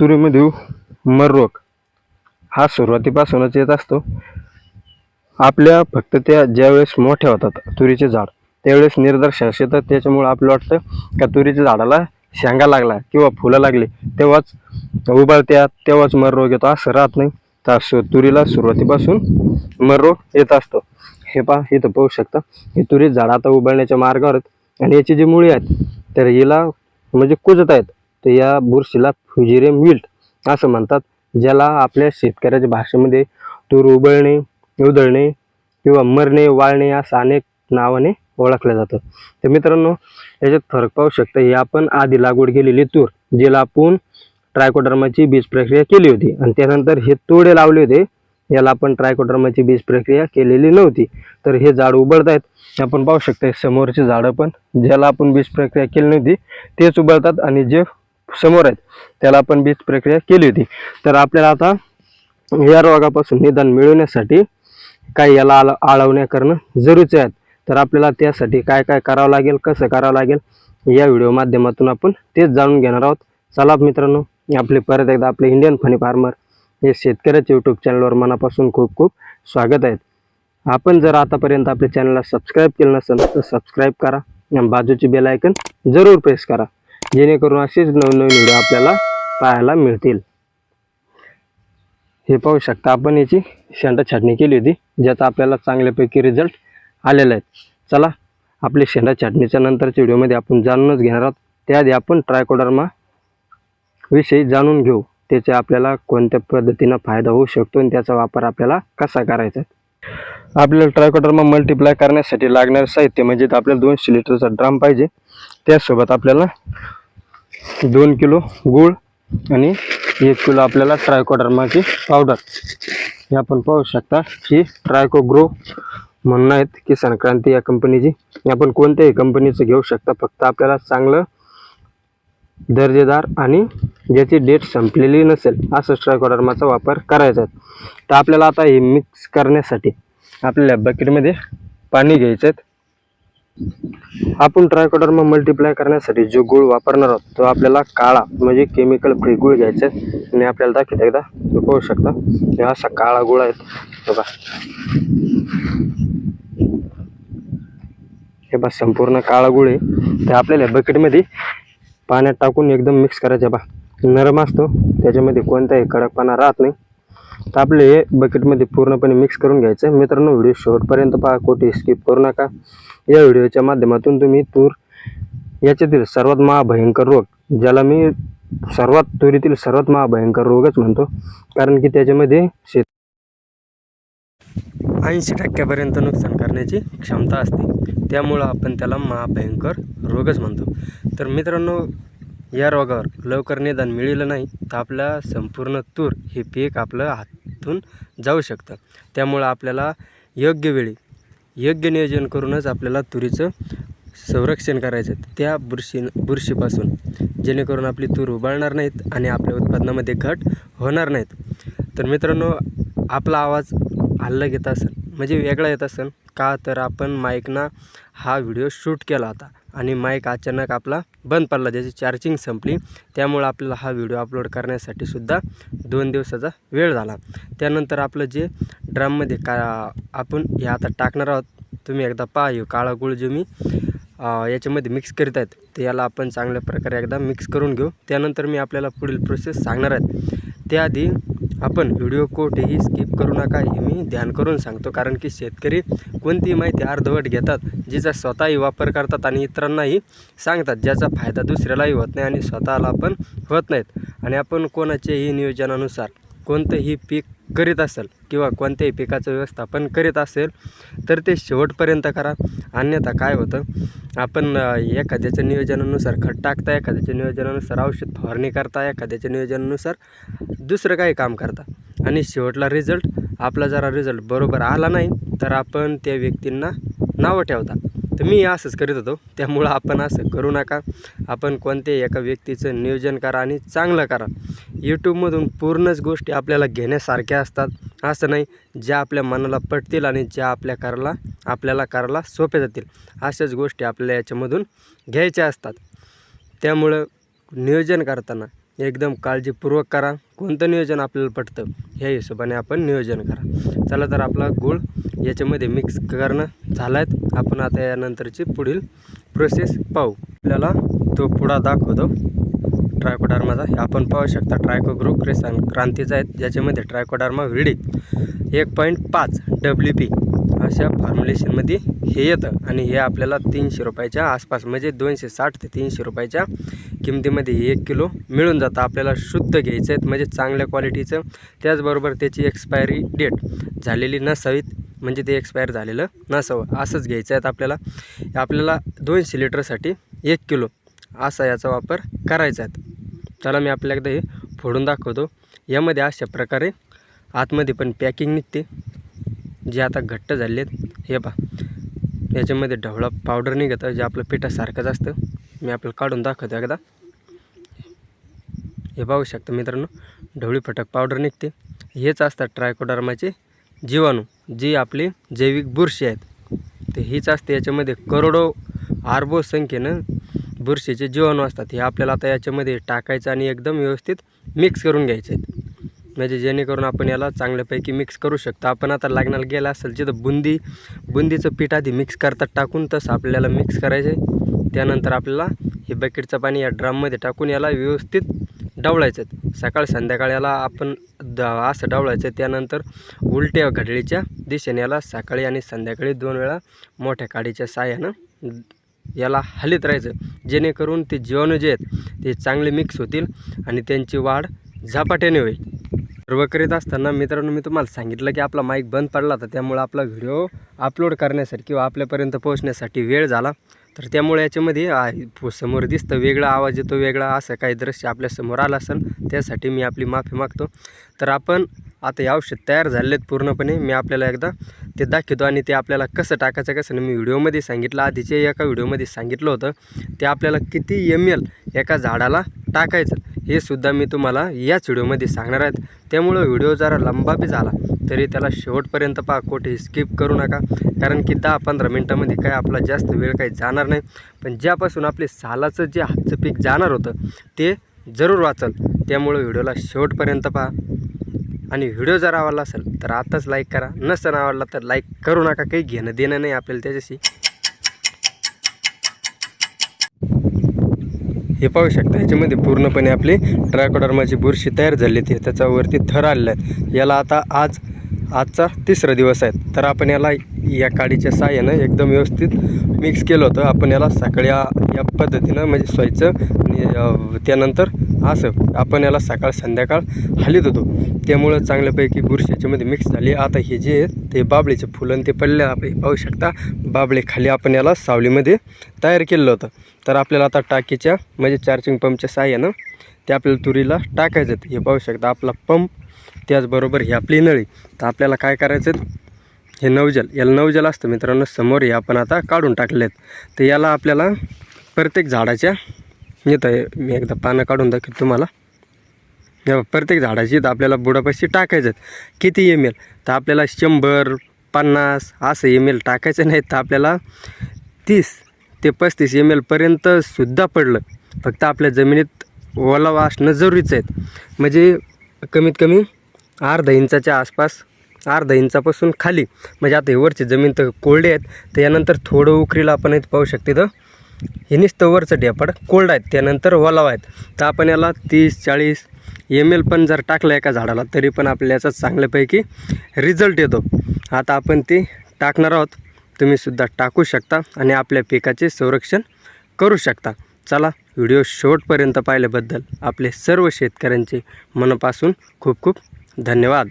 तुरीमध्ये मर रोग हा सुरुवातीपासूनच येत असतो. आपल्या फक्त त्या ज्यावेळेस मोठ्या होतात तुरीचे झाड त्यावेळेस निदर्शनास येतात त्याच्यामुळं आपलं वाटतं का तुरीच्या झाडाला शेंगा लागला किंवा फुलं लागली तेव्हाच उभारत्या तेव्हाच मर रोग येतो असं राहत नाही. तर सु तुरीला सुरुवातीपासून मर रोग येत असतो. हे पहा इथं पाहू शकता. हे तुरी झाड आता उभारण्याच्या मार्गावर आहेत आणि याची जी मुळी आहेत तर हिला म्हणजे कुजत आहेत. तर या बुरशीला फ्युजेरियम विल्ट असं म्हणतात ज्याला आपल्या शेतकऱ्याच्या भाषेमध्ये तूर उबळणे उधळणे किंवा मरणे वाळणे असं अनेक नावाने ओळखलं जातं. तर मित्रांनो याच्यात फरक पाहू शकता ही आपण आधी लागवड केलेली तूर जिला आपण ट्रायकोडर्माची बीज प्रक्रिया केली होती. आणि त्यानंतर हे तोडे लावले होते याला आपण ट्रायकोडर्माची बीज प्रक्रिया केलेली नव्हती. तर हे झाड उबळत आहेत आपण पाहू शकतो हे समोरचे झाडं पण ज्याला आपण बीज प्रक्रिया केली नव्हती तेच उबळतात. आणि जे समोर आहेत. त्याला आपण बीज प्रक्रिया केली होती. तर आपल्याला आता या रोगापासून निदान मिळवण्यासाठी काही याला आळ आळवण्या करणं जरुरीचे आहेत. तर आपल्याला त्यासाठी काय काय करावं लागेल कसं करावं लागेल या व्हिडिओ माध्यमातून आपण तेच जाणून घेणार आहोत. चला मित्रांनो आपले परत एकदा आपले इंडियन फनी फार्मर हे शेतकऱ्याच्या यूट्यूब चॅनलवर मनापासून खूप खूप स्वागत आहेत आपण जर आतापर्यंत आपल्या चॅनलला सबस्क्राईब केलं नसेल तर सबस्क्राईब करा. आणि बाजूची बेल आयकन जरूर प्रेस करा. जेणेकरून असेच नवनवीन व्हिडिओ आपल्याला पाहायला मिळतील. हे पाहू शकता आपण याची शेंडा छाटणी केली होती ज्याचा आपल्याला चांगल्यापैकी रिझल्ट आलेला आहे चला आपली शेंडा छाटणीच्या नंतरच्या व्हिडिओमध्ये आपण जाणूनच घेणार आहोत. त्याआधी आपण ट्रायकोडर्मा विषयी जाणून घेऊ त्याचे आपल्याला कोणत्या पद्धतीनं फायदा होऊ शकतो आणि त्याचा वापर आपल्याला कसा करायचा आपल्याला ट्रायकोडर्मा मल्टिप्लाय करण्यासाठी लागणारे साहित्य म्हणजे आपल्याला दोनशे लिटरचा ड्राम पाहिजे. त्यासोबत आपल्याला दोन किलो गूळ आणि एक किलो आपल्याला ट्रायकोडर्माची पावडर हे आपण पाहू शकता ही ट्रायको ग्रो म्हणून आहेत की संक्रांती या कंपनीची आपण कोणत्याही कंपनीचं घेऊ शकता. फक्त आपल्याला चांगलं दर्जेदार आणि ज्याची डेट संपलेली नसेल असं ट्रायकोडर्माचा वापर करायचा आहे. तर आपल्याला आता हे मिक्स करण्यासाठी आपल्याला बकेटमध्ये पाणी घ्यायचं आहे. आपण ट्रायकोडर्मा मल्टिप्लाय करण्यासाठी जो गुळ वापरणार आहोत तो आपल्याला काळा म्हणजे केमिकल फ्री गुळ घ्यायचा आहे. आणि आपल्याला दाखवत एकदा तो पाहू शकता. हे असा काळा गुळ आहे. बघा. हे बा संपूर्ण काळा गुळ आहे. ते आपल्याला बकेटमध्ये पाण्यात टाकून एकदम मिक्स करायचं बा नरम असतो. त्याच्यामध्ये कोणताही कडकपणा राहत नाही. तर आपले हे बकेटमध्ये पूर्णपणे मिक्स करून घ्यायचं मित्रांनो व्हिडिओ शेवटपर्यंत पहा. कोठे स्किप करू नका. या व्हिडिओच्या माध्यमातून तुम्ही तूर याच्यातील सर्वात महाभयंकर रोग ज्याला मी सर्वात तुरीतील सर्वात महाभयंकर रोगच म्हणतो. कारण की त्याच्यामध्ये शेत ऐंशी टक्क्यापर्यंत नुकसान करण्याची क्षमता असते. त्यामुळं आपण त्याला महाभयंकर रोगच म्हणतो. तर मित्रांनो या रोगावर लवकर निदान मिळेलं नाही तर आपल्या संपूर्ण तूर हे पीक आपलं हातून जाऊ शकतं. त्यामुळं आपल्याला योग्य वेळी योग्य नियोजन करूनच आपल्याला तुरीचं संरक्षण करायचं त्या बुरशी बुरशीपासून. जेणेकरून आपली तूर उबाळणार नाहीत आणि आपल्या उत्पादनामध्ये घट होणार नाहीत. तर मित्रांनो आपला आवाज हल्ला येत असेल म्हणजे वेगळा येत असेल का तर आपण माईकना हा व्हिडिओ शूट केला होता. आणि माईक अचानक आपला बंद पडला ज्याची चार्जिंग संपली. त्यामुळं आपल्याला हा व्हिडिओ अपलोड करण्यासाठी सुद्धा दोन दिवसाचा वेळ झाला. त्यानंतर आपलं जे ड्रममध्ये का आपण हे आता टाकणार आहोत तुम्ही एकदा पहा काळा गुळ जे मी याच्यामध्ये मिक्स करीत आहेत ते याला आपण चांगल्या प्रकारे एकदा मिक्स करून घेऊ. त्यानंतर मी आपल्याला पुढील प्रोसेस सांगणार आहेत त्याआधी आपण व्हिडिओ कोठेही स्किप करू नका हे मी ध्यान करून सांगतो. कारण की शेतकरी कोणतीही माहिती अर्धवट घेतात जिचा स्वतःही वापर करतात आणि इतरांनाही सांगतात ज्याचा फायदा दुसऱ्यालाही होत नाही आणि स्वतःला पण होत नाहीत. आणि आपण कोणाच्याही नियोजनानुसार कोणतंही पीक करीत असेल किंवा कोणत्याही पिकाचं व्यवस्थापन करीत असेल तर ते शेवटपर्यंत करा. अन्यथा काय होतं आपण एखाद्याच्या नियोजनानुसार खत टाकता एखाद्याच्या नियोजनानुसार औषध फवारणी करता एखाद्याच्या नियोजनानुसार दुसरं काही काम करता. आणि शेवटला रिझल्ट आपला जरा रिझल्ट बरोबर आला नाही तर आपण त्या व्यक्तींना नावं ठेवता. तर मी असंच करीत होतो. त्यामुळं आपण असं करू नका. आपण कोणत्याही एका व्यक्तीचं नियोजन करा आणि चांगलं करा. यूट्यूबमधून पूर्णच गोष्टी आपल्याला घेण्यासारख्या असतात. असं नाही ज्या आपल्या मनाला पटतील आणि ज्या आपल्या करायला आपल्याला करायला सोप्या जातील. अशाच गोष्टी आपल्याला याच्यामधून घ्यायच्या असतात. त्यामुळं नियोजन करताना एकदम काळजीपूर्वक करा. कोणतं नियोजन आपल्याला पटतं ह्या हिशोबाने आपण नियोजन करा. चला तर आपला गूळ याच्यामध्ये मिक्स करणं झाला आहेत आपण आता यानंतरची पुढील प्रोसेस पाहू. आपल्याला तो पुढा दाखवतो. ट्रायकोडार्माचा हे आपण पाहू शकता ट्रायको ग्रुप क्रेसन क्रांतीचा आहेत ज्याच्यामध्ये ट्रायकोडार्मा व्हिडी एक पॉईंट पाच डब्ल्यू पी अशा फॉर्म्युलेशनमध्ये हे येतं. आणि हे आपल्याला तीनशे रुपयाच्या आसपास म्हणजे दोनशे साठ ते तीनशे रुपयाच्या किमतीमध्ये हे एक किलो मिळून जातं. आपल्याला शुद्ध घ्यायचं आहेत म्हणजे चांगल्या क्वालिटीचं त्याचबरोबर त्याची एक्सपायरी डेट झालेली नसावीत म्हणजे ते एक्सपायर झालेलं नसावं. असंच घ्यायचं आहेत आपल्याला. आपल्याला दोनशे लिटरसाठी एक किलो असा याचा वापर करायचा आहे. चला मी आपल्याकडे एकदा हे फोडून दाखवतो. यामध्ये अशा प्रकारे आतमध्ये पण पॅकिंग निघते. जे आता घट्ट झाले आहेत हे पहा. याच्यामध्ये ढवळा पावडर निघतं जे आपलं पिठासारखंच असतं. मी आपलं काढून दाखवतो एकदा. हे पाहू शकता मित्रांनो ढवळी फटक पावडर निघते. हेच असतात ट्रायकोडर्माचे जीवाणू जी आपली जैविक बुरशी आहेत. तर हीच असते याच्यामध्ये करोडो आरबो संख्येनं बुरशीचे जीवाणू असतात. हे आपल्याला आता याच्यामध्ये टाकायचं आणि एकदम व्यवस्थित मिक्स करून घ्यायचे आहेत. म्हणजे जेणेकरून आपण याला चांगल्यापैकी मिक्स करू शकतो. आपण आता लागण्याला गेला असेल जिथं बुंदी बुंदीचं पीठ आधी मिक्स करतात टाकून तसं आपल्याला मिक्स करायचं आहे त्यानंतर आपल्याला हे बकेटचं पाणी या ड्रममध्ये टाकून याला व्यवस्थित डावळायचं. सकाळ संध्याकाळ याला आपण द असं डावळायचं. त्यानंतर उलट्या घडळीच्या दिशेने याला सकाळी आणि संध्याकाळी दोन वेळा मोठ्या काडीच्या साह्यानं याला हलीत राहायचं. जेणेकरून ते जीवाणू जे आहेत ते चांगले मिक्स होतील आणि त्यांची वाढ झपाट्याने होईल. सर्व करीत असताना मित्रांनो मी तुम्हाला सांगितलं की आपला माईक बंद पडला होता त्यामुळे आपला व्हिडिओ अपलोड करण्यासाठी किंवा आपल्यापर्यंत पोहोचण्यासाठी वेळ झाला. तर त्यामुळे याच्यामध्ये समोर दिसतं वेगळा आवाज येतो वेगळा असं काही दृश्य आपल्यासमोर आलं असेल त्यासाठी मी आपली माफी मागतो. तर आपण आता हे औषध तयार झालेले आहेत पूर्णपणे. मी आपल्याला एकदा ते दाखवतो आणि ते आपल्याला कसं टाकायचं कसं नाही. मी व्हिडिओमध्ये सांगितलं आधीचे एका व्हिडिओमध्ये सांगितलं होतं ते आपल्याला किती एम एल एका झाडाला टाकायचं हे सुद्धा मी तुम्हाला याच व्हिडिओमध्ये सांगणार आहेत त्यामुळं व्हिडिओ जरा लंबा बी झाला तरी त्याला शेवटपर्यंत पहा कोठे स्किप करू नका. कारण की दहा पंधरा मिनटामध्ये काय आपला जास्त वेळ काही जाणार नाही. पण ज्यापासून आपले सालाचं जे हातचं पीक जाणार होतं ते जरूर वाचल. त्यामुळं व्हिडिओला शेवटपर्यंत पहा. आणि व्हिडिओ जर आवडला असेल तर आताच लाईक करा. नसताना आवडला तर लाईक करू नका. काही घेणं देणं नाही आपल्याला त्याच्याशी. हे पाहू शकता ह्याच्यामध्ये पूर्णपणे आपली ट्रायकोडर्माची बुरशी तयार झाली ती त्याच्यावरती थर आलेला आहे. याला आता आज आजचा तिसरा दिवस आहे. तर आपण याला या काडीच्या साह्यानं एकदम व्यवस्थित मिक्स केलं होतं. आपण याला सकाळी या पद्धतीनं म्हणजे सोयचं आणि त्यानंतर असं आपण याला सकाळ संध्याकाळ हलीत होतो. त्यामुळं चांगल्यापैकी बुरशी याच्यामध्ये मिक्स झाली. आता हे जे ते बाबळीचे फुलं ते पडले आपण पाहू शकता बाबळे खाली आपण याला सावलीमध्ये तयार केलेलं होतं. तर आपल्याला आता टाकीच्या म्हणजे चार्जिंग पंपच्या साह्यानं ते आपल्याला तुरीला टाकायचं हे पाहू शकता आपला पंप त्याचबरोबर ही आपली नळी. तर आपल्याला काय करायचं हे नवजल याला नवजल असतं मित्रांनो. समोर हे आपण आता काढून टाकले आहेत तर याला आपल्याला प्रत्येक झाडाच्या येत आहे. मी एकदा पानं काढून दाखवतो तुम्हाला. प्रत्येक झाडाची तर आपल्याला बुडापाशी टाकायचं आहेत किती एम एल तर आपल्याला शंभर पन्नास असं एम एल टाकायचं नाही तर आपल्याला तीस ते पस्तीस एम एलपर्यंत सुद्धा पडलं. फक्त आपल्या जमिनीत ओलावा असणं जरुरीचं आहे. म्हणजे कमीत कमी अर्धा इंचाच्या आसपास अर्धा इंचापासून खाली. म्हणजे आता हे वरची जमीन तर कोरडे आहेत तर यानंतर थोडं उकरीला आपण इथं पाहू शकते तर हे नुसतं वरचं ढेपड कोल्ड आहेत त्यानंतर ओलावा आहेत. तर आपण याला तीस चाळीस एम एल पण जर टाकलं एका झाडाला तरी पण आपल्या याचा चांगल्यापैकी रिझल्ट येतो. आता आपण ते टाकणार आहोत. तुम्हीसुद्धा टाकू शकता आणि आपल्या पिकाचे संरक्षण करू शकता. चला व्हिडिओ शेवटपर्यंत पाहिल्याबद्दल आपले सर्व शेतकऱ्यांचे मनापासून खूप खूप धन्यवाद.